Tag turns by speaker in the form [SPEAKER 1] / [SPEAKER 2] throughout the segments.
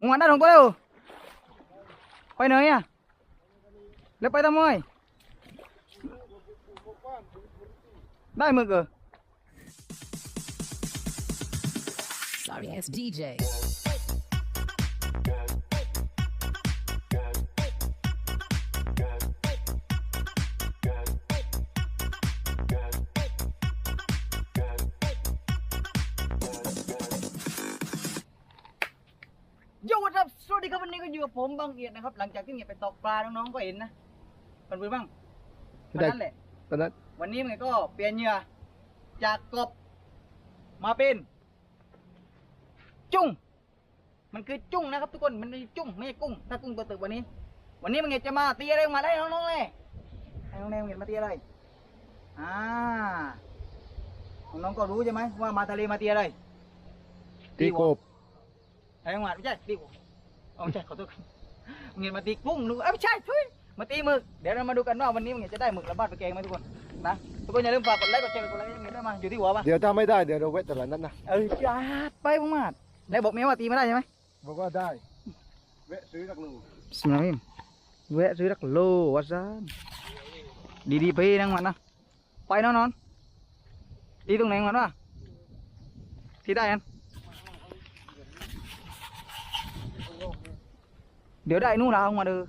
[SPEAKER 1] ngoài đã đồng tôi quay nơi à lấy bay tao ơi đây mực rồi
[SPEAKER 2] Sorry ass DJ.
[SPEAKER 1] นนี้ก็อยู่กับผมบางเอียดนะครับ หลังจากที่เงียบไปตกปลาน้องๆก็เห็นนะมันเป็นบ้างวันนั้นแหละ
[SPEAKER 3] ตอนนั้น
[SPEAKER 1] วันนี้มันก็เปลี่ยนเหยื่อจากกบมาเป็น จุ้งมันคือจุ้งนะครับ ทุกคนมันคือจุ้งไม่ใช่กุ้ง ถ้ากุ้งตัวตึกวันนี้ วันนี้มันจะมาตีอะไรออกมาได้น้องๆเลยให้น้องแนวเห็นมาตีอะไรอ่าน้องๆก็รู้ใช่ไหมว่ามาทะเลมาตีอะไร
[SPEAKER 3] ตีกบ
[SPEAKER 1] ไอ้จังหวัดไม่ใช่ตีกบ อ๋อไม่ใช่ขอโทษครับเงินมาตีกุ้งดูเอ้ยไม่ใช่ทุยมาตีหมึกเดี๋ยวเรามาดูกันว่าวันนี้มันจะได้หมึกระบาดไปแกงไหมทุกคนนะทุกคนอย่าลืมฝากกดไลค์กดแชร์กดไลค์กดติดตามมาอยู่ที่หัวปะ
[SPEAKER 3] เดี๋ยวถ้าไม่ได้เดี๋ยวเราเวทตลาดนั้นนะ
[SPEAKER 1] เออจัดไปพมาดแล้วบอกเมียว่าตีไม่ได้ใช่ไหม
[SPEAKER 3] บอกว่าได้เวะซื้อสักหนึ่ง
[SPEAKER 1] สมัยแวะซื้อรักโลวัดซานดีดีๆไปนั่งมันนะไปนอนนอนตีตรงไหนมันวะที่ได้กัน เดี๋ยวได้นู่นลาวมาเด้อ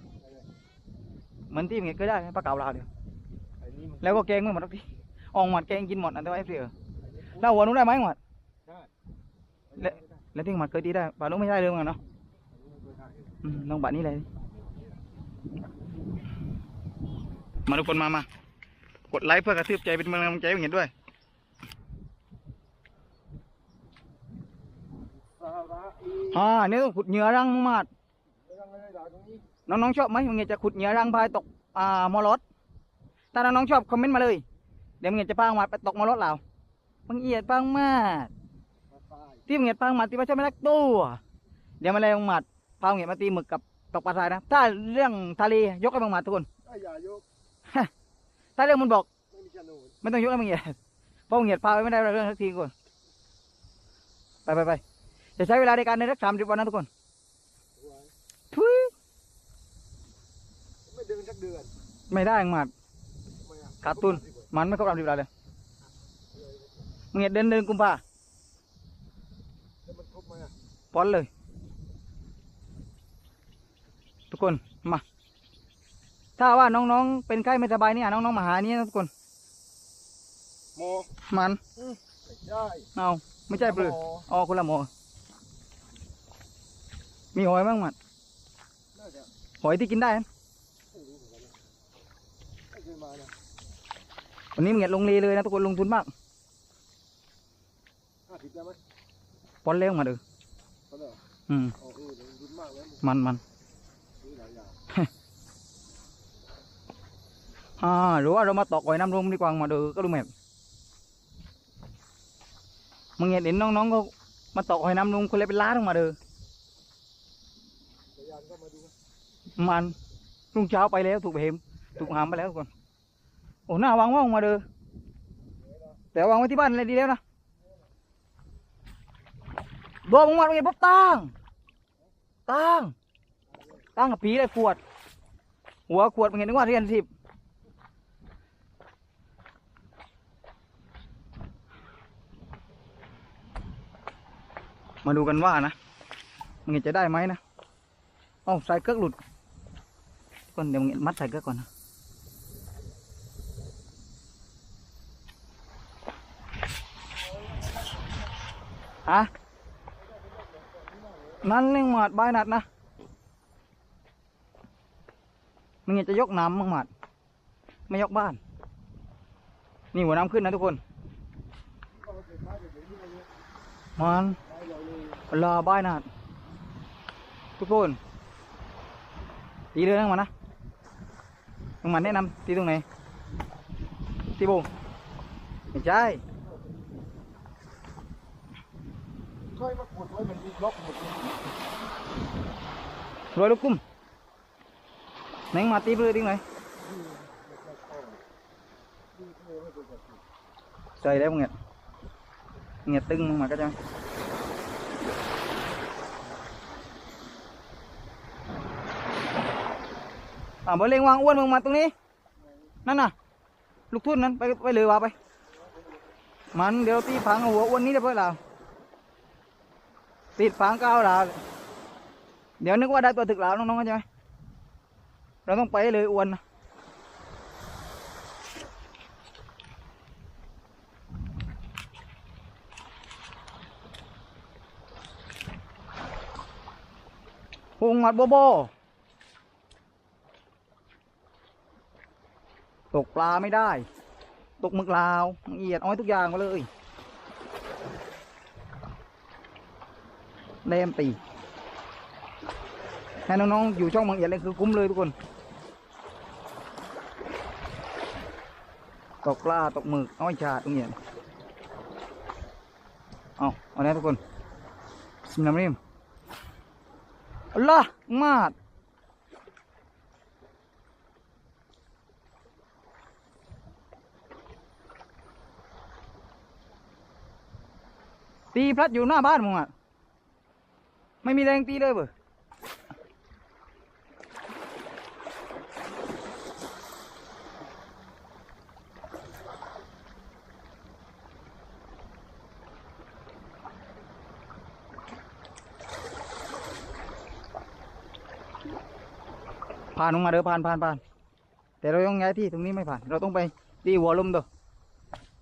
[SPEAKER 1] เหมือนที่เมียเคยได้ไหมปลาเก๋าลาวเดียว
[SPEAKER 3] ไอ้นี่มัน
[SPEAKER 1] แล้วก็แกงไม่หมดทุกทีออกหมดแกงกินหมดอันแต่ว่าไอ้เสือแล้วหัวนู้นได้ไหมหมด
[SPEAKER 3] ได้
[SPEAKER 1] แล้วแล้วที่หมดเคยตีได้ปลาลูกไม่ได้เลยเหมือนกันเนาะอืมลองบัตรนี้เลยมาทุกคนมามากดไลค์เพื่อกระทืบใจเป็นกำลังใจให้เห็นด้วย
[SPEAKER 3] สาระอี
[SPEAKER 1] อ่าเนี่ยต้องขุดเหยื่อรังมาด
[SPEAKER 3] นี้
[SPEAKER 1] น้องๆชอบไหมมึงอยากจะขุดเหยื่อรังพายตกอ่ามอลอดถ้าน้องๆชอบคอมเมนต์มาเลย เดี๋ยวมึงอยากจะพามาไปตกมอลอดเรามึงเอียดปังมาด
[SPEAKER 3] มาตาย
[SPEAKER 1] ที่มึงเอียดปังมาดที่ว่าชอบไม่รักตัวเดี๋ยวมาเลยมึงมาดพามึงเอียดมาตีหมึกกับตกปลาทรายนะ ถ้าเรื่องทะเลยกให้มึงมาดทุกคน
[SPEAKER 3] ไอ้อย่ายก
[SPEAKER 1] ถ้าเรื่องมันบอก
[SPEAKER 3] ไม่มีจะหนูน
[SPEAKER 1] ไม่ต้องยกให้มึงเหยียดเพราะมึงเหยียดพาไปไม่ได้เรื่องสักทีก่อนไปไปไปจะใช้เวลาในการเดินสักสามสิบวันนะทุกคน
[SPEAKER 3] ไว้
[SPEAKER 1] ทุย
[SPEAKER 3] ไม่เดินสักเดือน
[SPEAKER 1] ไม่ได้หมัด
[SPEAKER 3] ทำไมอะ
[SPEAKER 1] ขาดทุนมันไม่ครบสามสิบวันเลยมึงเหยียดเดินเดินกุมภา
[SPEAKER 3] แล้วมันครบไหมอะ
[SPEAKER 1] ป้อนเลย ทุกคนมา ถ้าว่าน้องๆเป็นไข้ไม่สบายเนี่ยน้องๆมาหานี่นะทุกคน
[SPEAKER 3] โม
[SPEAKER 1] มัน
[SPEAKER 3] ไม่ใช่
[SPEAKER 1] เอาไม่ใช่เปลือ
[SPEAKER 3] โม
[SPEAKER 1] อ๋อคนละหมอมีหอยบ้างหมัด
[SPEAKER 3] น่าจะ
[SPEAKER 1] หอยที่กินได้นะ วันนี้มึงเหยียดลงเลเลยนะทุกคนลงทุนมาก
[SPEAKER 3] ห้าสิบได้ไหม
[SPEAKER 1] ป้อนเลี้ยงมาเด้อ
[SPEAKER 3] เขาเลยเหรอ
[SPEAKER 1] อืม
[SPEAKER 3] อ๋อเออลงทุนมากแล้ว
[SPEAKER 1] มันมัน
[SPEAKER 3] ซื้อหลายอย่าง
[SPEAKER 1] อ่าหรือว่าเรามาตอกหอยน้ำรมดีกว่ามาเด้อก็ดูแมพมึงเห็นเห็นน้องๆก็มาตอกหอยน้ำรมคนละเป็นล้านออกมาเด้อ
[SPEAKER 3] จักรยานก็มาดูนะ
[SPEAKER 1] มันรุ่งเช้าไปแล้วถูกเบมถูกหามไปแล้วทุกคน โอ้หน้าวางว่างมาเด้อแต่วางไว้ที่บ้านเลยดีแล้วนะบอกมึงมาเป็นไงปุ๊บตั้งตั้งตั้งกับผีเลยขวด หัวขวดมึงเห็นนึกว่าเรียนสิบมาดูกันว่านะมันจะได้ไหมนะเอ้าใส่เกือกหลุดก่อนเดี๋ยวมึงมัดใส่เกือกก่อนนะ ฮะนั่นเร่งหมาดบนัดนะมึงอยากจะยกน้ำมั้งหมาดไม่ยกบ้าน นี่หัวน้ำขึ้นนะทุกคนมันรอบานาดทุกคนตีเลยนะมันนะมึงมันแนะนำตีตรงไหนตีบูไม่ใช่
[SPEAKER 3] ร้อ
[SPEAKER 1] รวยลูกกุ้มแมงมาตีเพื่อดิ้งไหนใจแล้วเงียดเงียดตึงมาก็จังอ่าบอลเลงวางอ้วนมึงมาตรงนี้ นั่นน่ะ ลูกทุ่นนั้นไปไปเลยวาไป มันเดี๋ยวตีพังหัวอ้วนนี้ได้เพื่อเรา ติดฝังก้าวเราเดี๋ยวนึกว่าได้ตัวถึกแล้วน้องๆเข้าใจไหมเราต้องไปเลยอวนพุงมัดโบโบ ตกปลาไม่ได้ ตกหมึกลาวมังเอียดอาไว้ทุกอย่างมาเลย เล่มตีให้น้องๆอยู่ช่องมังเอียดเลยคือคุ้มเลยทุกคน ตกปลาตกหมึกเอาไว้ชาตรงเนี้ยเอาเอาเนี้ยทุกคนสิมน้ำริมอัลลอฮ์มาดตีพลัดอยู่หน้าบ้านมึงอะ ไม่มีแรงตีเลยเบ่ผ่านลงมาเด้อผ่านผ่านผ่านแต่เราต้องย้ายที่ตรงนี้ไม่ผ่าน เราต้องไปตีหัวลมเด้อ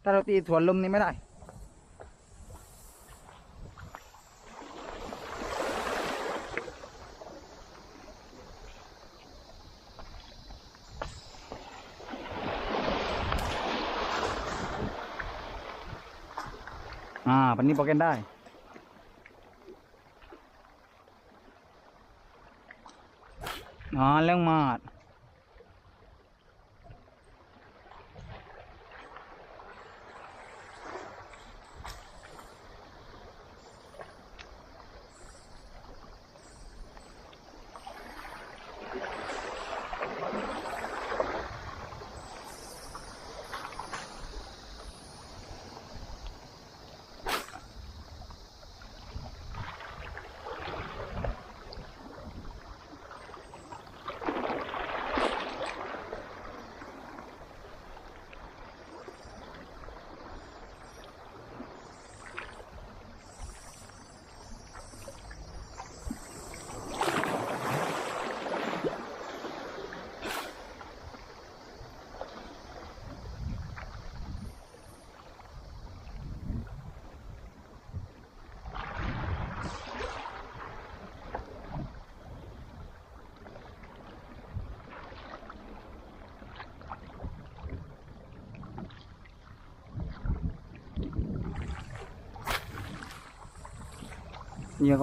[SPEAKER 1] ถ้าเราตีสวนลมนี่ไม่ได้ วันนี้โปรแกรมได้อ่าเรื่องมาด เหยื่อ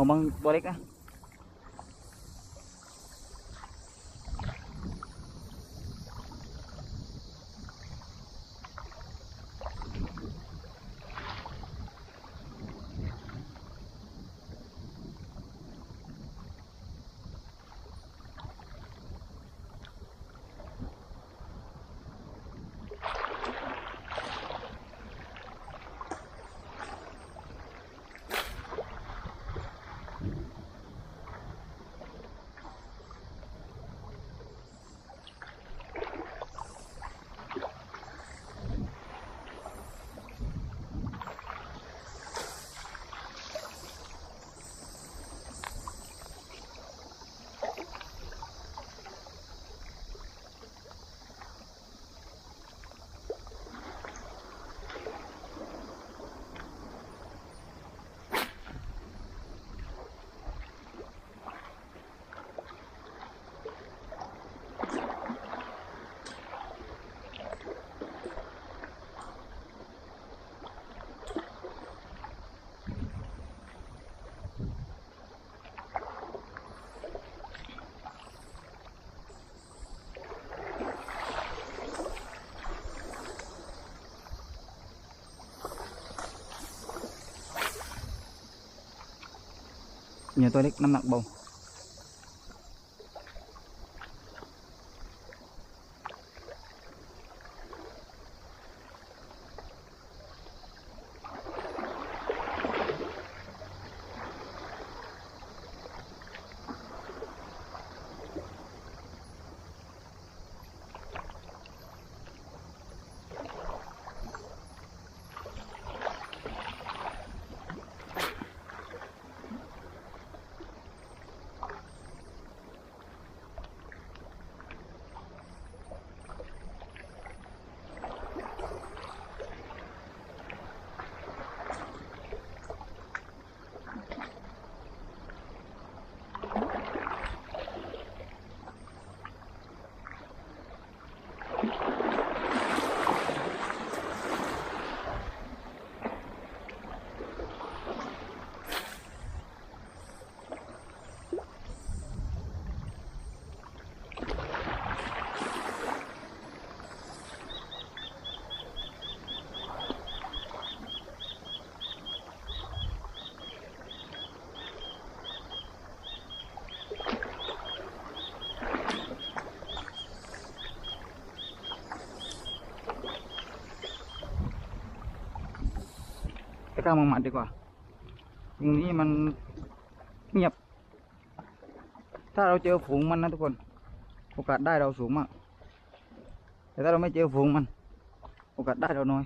[SPEAKER 1] ของบาง กนะเหยื่อตัวเล็กน้ำหนักเบากล้ามาหมัดดีกว่าตรงนี้มันเงียบ ถ้าเราเจอฝูงมันนะทุกคน โอกาสได้เราสูงมาก แต่ถ้าเราไม่เจอฝูงมัน โอกาสได้เราน้อย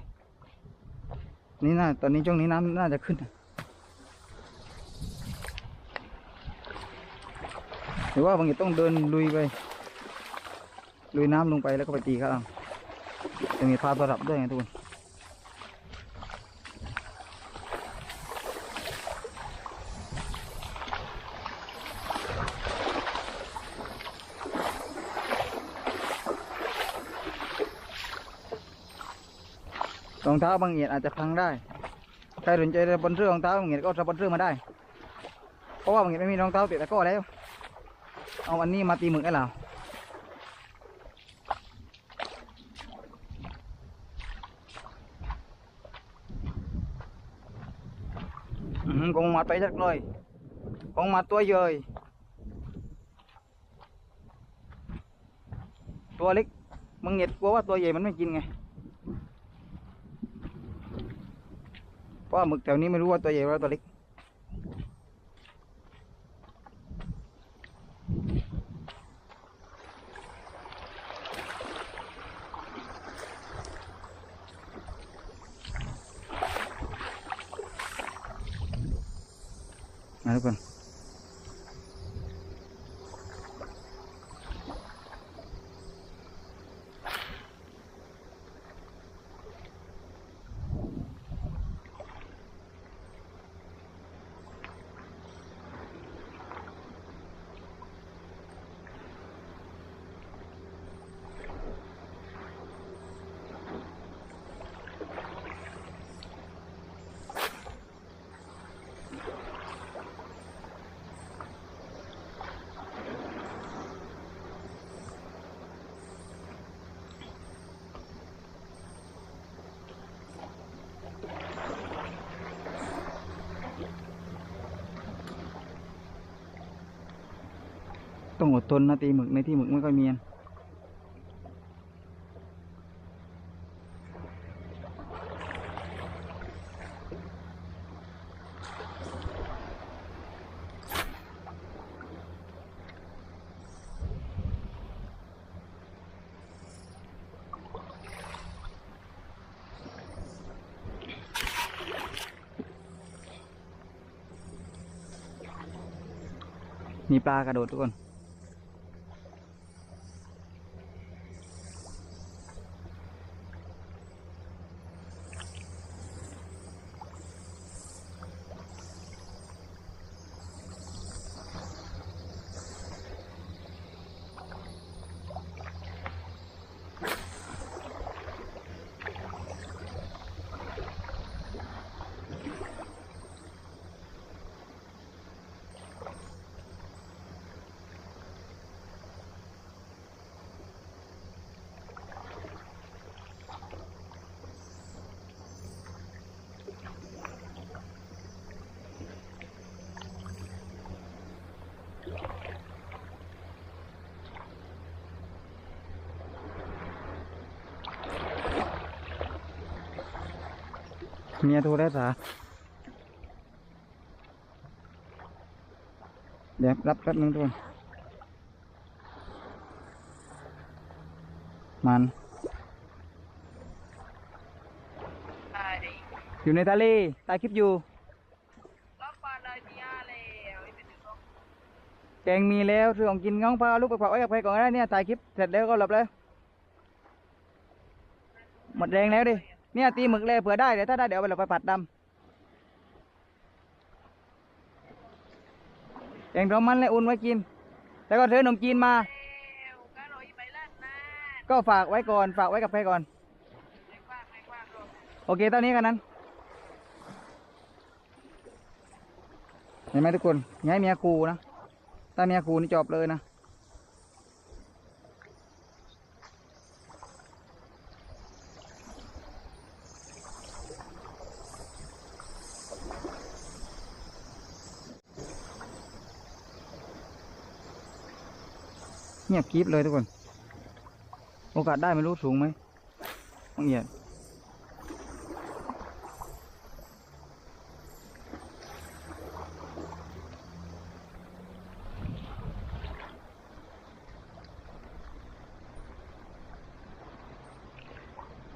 [SPEAKER 1] นี่น่าตอนนี้ช่วงนี้น้ำน่าจะขึ้นหรือว่าบางทีต้องเดินลุยไป ลุยน้ำลงไปแล้วก็ไปตีครับจะมีพาสลับด้วยไงทุกคน รองเท้าบางเอียดอาจจะพังได้ ใครสนใจจะบนเสื้อรองเท้าบางเอียดก็สปอนเซอร์มาได้ เพราะว่าบางเอียดไม่มีรองเท้าเตะตะก้อแล้ว เอาอันนี้มาตีหมึกให้เรอืมคงมาไปสักเลยคงมาตัวเยยตัวเล็กมึงเหยียดกลัวว่าตัวใหญ่มันไม่กินไง เพราะหมึกแถวนี้ไม่รู้ว่าตัวใหญ่หรือตัวเล็ก ต้องอดทนนะตีหมึกในที่หมึกไม่ค่อยมีนมีปลากระโดดทุกคน เมียโทรได้สาเดี๋ยวรับแป๊บนึงทุกคนมันอยู่ในทะเลตายคลิปอยู่แกงมีแล้วซื้อของกินง้องพาลูกไปเผาไว้กับใครก่อนก็ได้เนี่ยถ่ายคลิปเสร็จแล้วก็หลับเลยหมดแรงแล้วดิ เนี่ยตีหมึกเลยเผื่อได้เดี๋ยวถ้าได้เดี๋ยวเอาไปเราไปผัดดำแกงรมันเลยอุ่นไว้กิน แล้วก็ซื้อขนมจีนมา ก็ฝากไว้ก่อนฝากไว้กับใครก่อน โอเคตอนนี้กันนั้นเห็นไหมทุกคนย่าให้เมียครูนะถ้าเมียครูนี่จบเลยนะ เงียบกริบเลยทุกคน โอกาสได้ไม่รู้สูงไหมต้องเหยียด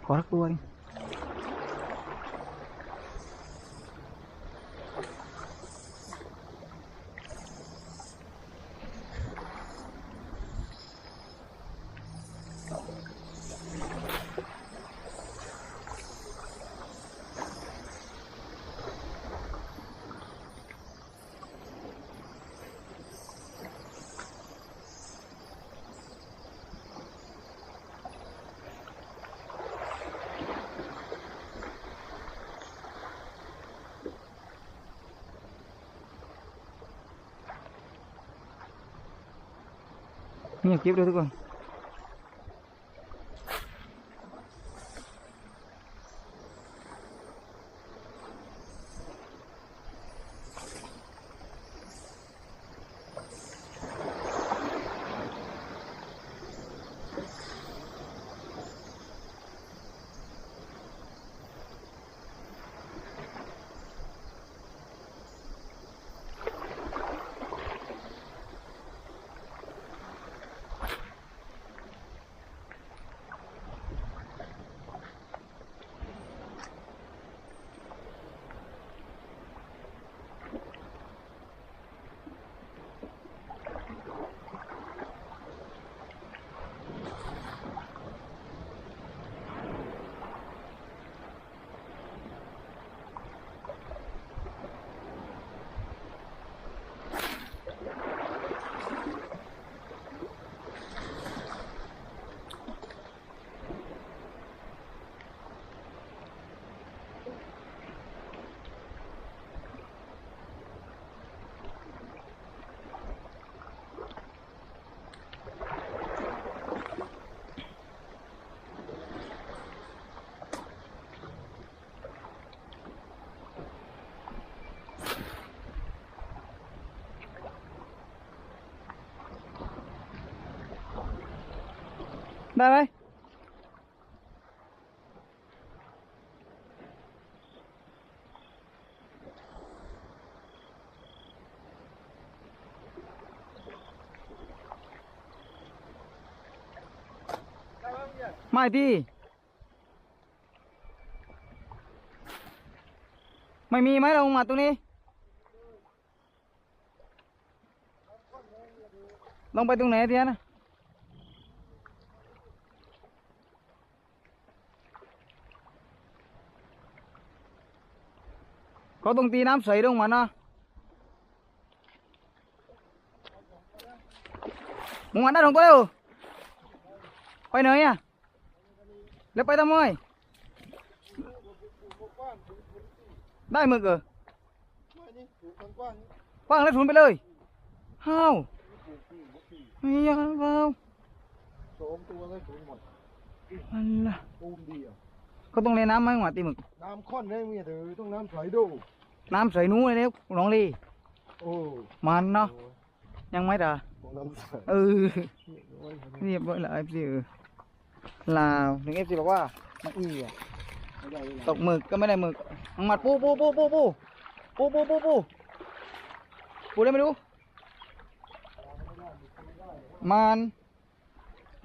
[SPEAKER 1] ขอรักตัวดิ nhiều kiếp đâu các con đây đây mai đi mày mi mấy đâu mà tôi đi. Long bay tung này thì anh บางทีน้ำใสลงมาเนะมึงมาได้ตรงกูเร็วไปไหนอะแล้วไปทำไมได้มึงเอ
[SPEAKER 3] อกว้าง
[SPEAKER 1] แล้วทุนไปเลยห้าวไม่ยอมเปา
[SPEAKER 3] สองตัวแล้วถุนหมด
[SPEAKER 1] มันละ
[SPEAKER 3] เดี
[SPEAKER 1] ก็ต้องเล่นน้ำไหมหวาตีมึก
[SPEAKER 3] น้ำค่อนได้เมียถือต้องน้ำใสดู
[SPEAKER 1] น้ำใส่หนู้เลยเนี่ยน้องลี
[SPEAKER 3] โอ้
[SPEAKER 1] มันเนาะยังไม่ด่า
[SPEAKER 3] ของน้ำใส
[SPEAKER 1] เออ
[SPEAKER 3] โอ้ย
[SPEAKER 1] เรียบร้อยแล้วเอฟซีเออลาวหนึ่งเอฟซีบอกว่ามันอีอะ
[SPEAKER 3] ไม่ได้เลย
[SPEAKER 1] ตกหมึกก็ไม่ได้หมึกมังมัดปูปูปูปูปูปูปูปูปูปูได้ไม่รู้มัน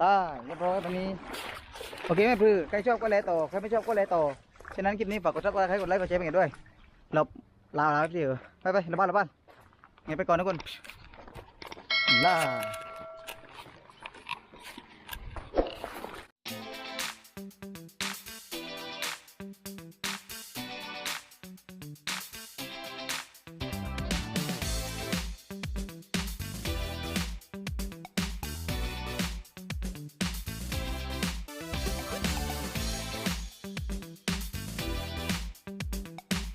[SPEAKER 1] ตายเรียบร้อยตรงนี้โอเคแม่พือใครชอบก็แลต่อใครไม่ชอบก็แลต่อฉะนั้นคลิปนี้ฝากกดซับสไครต์กดไลค์กดแชร์ไปกันด้วยเรา ลาแล้วพี่เออไปไปในบ้านในบ้านไงไปก่อนนะคนลา